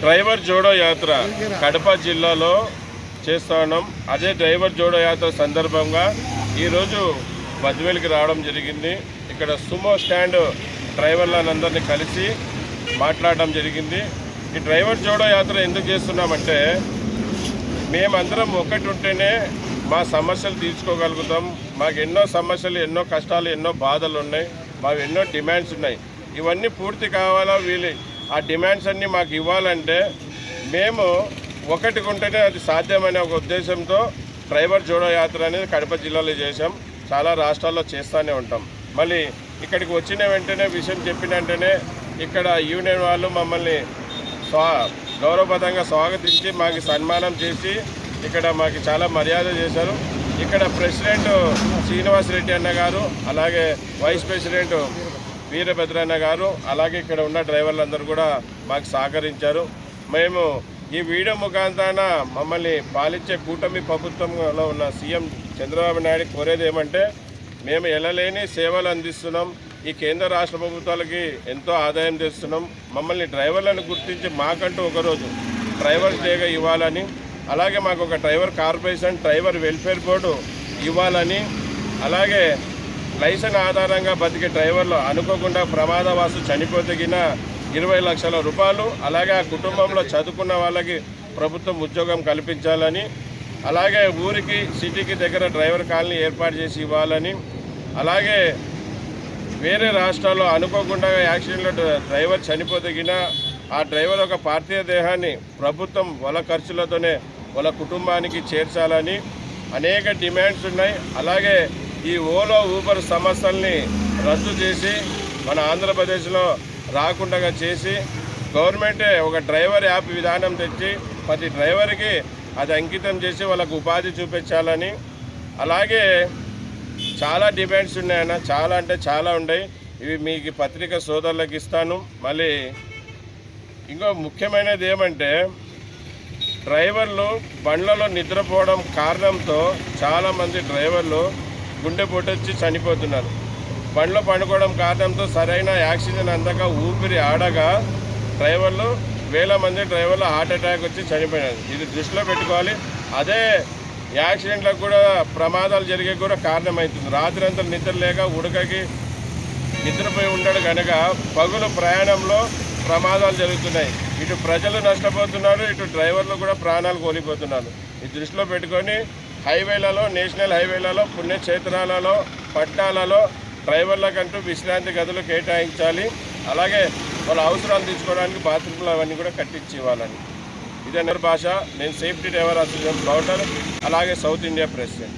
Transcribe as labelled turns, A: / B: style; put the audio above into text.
A: Driver Jodo Yatra Kadapa జిల్లాలో చేస్తా ఉన్నాం అదే డ్రైవర్ జోడో యాత్ర సందర్భంగా ఈరోజు బద్వేలికి రావడం జరిగింది. ఇక్కడ సుమో స్టాండ్ డ్రైవర్లందరినీ కలిసి మాట్లాడడం జరిగింది. ఈ డ్రైవర్ జోడో యాత్ర ఎందుకు చేస్తున్నామంటే మేమందరం ఒకటి ఉంటేనే మా సమస్యలు తీర్చుకోగలుగుతాం. మాకు ఎన్నో సమస్యలు ఎన్నో కష్టాలు ఎన్నో బాధలు ఉన్నాయి మాకు ఎన్నో డిమాండ్స్ ఉన్నాయి. ఇవన్నీ పూర్తి కావాలా వీళ్ళు? ఆ డిమాండ్స్ అన్నీ మాకు ఇవ్వాలంటే మేము ఒకటి ఉంటేనే అది సాధ్యమనే ఒక ఉద్దేశంతో డ్రైవర్ జోడో యాత్ర అనేది కడప జిల్లాలో చేశాం. చాలా రాష్ట్రాల్లో చేస్తూనే ఉంటాం. మళ్ళీ ఇక్కడికి వచ్చిన వెంటనే విషయం చెప్పిన వెంటనే ఇక్కడ యూనియన్ వాళ్ళు మమ్మల్ని స్వా గౌరవపదంగా స్వాగతించి మాకు సన్మానం చేసి ఇక్కడ మాకు చాలా మర్యాద చేశారు. ఇక్కడ ప్రెసిడెంట్ శ్రీనివాస్ రెడ్డి అన్న గారు అలాగే వైస్ ప్రెసిడెంట్ వీరభద్రన్న గారు అలాగే ఇక్కడ ఉన్న డ్రైవర్లందరూ కూడా మాకు సహకరించారు. మేము ఈ వీడియో ముఖాంతరాన మమ్మల్ని పాలించే కూటమి ప్రభుత్వంలో ఉన్న సీఎం చంద్రబాబు నాయుడు కోరేది ఏమంటే మేము ఎలలేని సేవలు అందిస్తున్నాం. ఈ కేంద్ర రాష్ట్ర ప్రభుత్వాలకి ఎంతో ఆదాయం తెస్తున్నాం. మమ్మల్ని డ్రైవర్లను గుర్తించి మాకంటూ ఒకరోజు డ్రైవర్ డేగా ఇవ్వాలని అలాగే మాకు ఒక driver corporation driver welfare board ఇవ్వాలని అలాగే లైసెన్స్ ఆధారంగా బతికే డ్రైవర్లు అనుకోకుండా ప్రమాదవాసు చనిపోతగిన ఇరవై లక్షల రూపాయలు అలాగే ఆ కుటుంబంలో చదువుకున్న వాళ్ళకి ప్రభుత్వం ఉద్యోగం కల్పించాలని అలాగే ఊరికి సిటీకి దగ్గర డ్రైవర్ కాలనీ ఏర్పాటు చేసి ఇవ్వాలని అలాగే వేరే రాష్ట్రాల్లో అనుకోకుండా యాక్సిడెంట్లో డ్రైవర్ చనిపోతగిన ఆ డ్రైవర్ ఒక పార్థివ దేహాన్ని ప్రభుత్వం వాళ్ళ ఖర్చులతోనే వాళ్ళ కుటుంబానికి చేర్చాలని అనేక డిమాండ్స్ ఉన్నాయి. అలాగే ఈ ఓలో ఊబర్ సమస్యల్ని రద్దు చేసి మన ఆంధ్రప్రదేశ్లో రాకుండా చేసి గవర్నమెంటే ఒక డ్రైవర్ యాప్ విధానం తెచ్చి ప్రతి డ్రైవర్కి అది అంకితం చేసి వాళ్ళకు ఉపాధి చూపించాలని. అలాగే చాలా డిమాండ్స్ ఉన్నాయన్న చాలా అంటే చాలా ఉన్నాయి. ఇవి మీకు పత్రిక సోదరులకు ఇస్తాను. మళ్ళీ ఇంకో ముఖ్యమైనది ఏమంటే డ్రైవర్లు బండ్లలో నిద్రపోవడం కారణంతో చాలామంది డ్రైవర్లు గుండెపోటు వచ్చి చనిపోతున్నారు. బండ్లో పండుకోవడం కారణంతో సరైన యాక్సిడెంట్ అందక ఊపిరి ఆడగా డ్రైవర్లు వేల మంది డ్రైవర్లు హార్ట్ అటాక్ వచ్చి చనిపోయినారు. ఇది దృష్టిలో పెట్టుకోవాలి. అదే యాక్సిడెంట్లకు కూడా ప్రమాదాలు జరిగే కూడా కారణమవుతుంది రాత్రి అంతా నిద్ర లేక ఉడకకి నిద్రపోయి ఉండడు కనుక పగులు ప్రయాణంలో ప్రమాదాలు జరుగుతున్నాయి. ఇటు ప్రజలు నష్టపోతున్నారు ఇటు డ్రైవర్లు కూడా ప్రాణాలు కోల్పోతున్నారు. ఈ దృష్టిలో పెట్టుకొని హైవేలలో నేషనల్ హైవేలలో పుణ్యక్షేత్రాలలో పట్టణాలలో డ్రైవర్లకంటూ విశ్రాంతి గదులు కేటాయించాలి. అలాగే వాళ్ళ అవసరాలు తీసుకోవడానికి బాత్రూంలు అవన్నీ కూడా కట్టించి ఇవ్వాలని. ఇదే భాష. నేను సేఫ్టీ డ్రైవర్ అసోసియేషన్ ప్రౌటర్ అలాగే సౌత్ ఇండియా ప్రెసిడెంట్.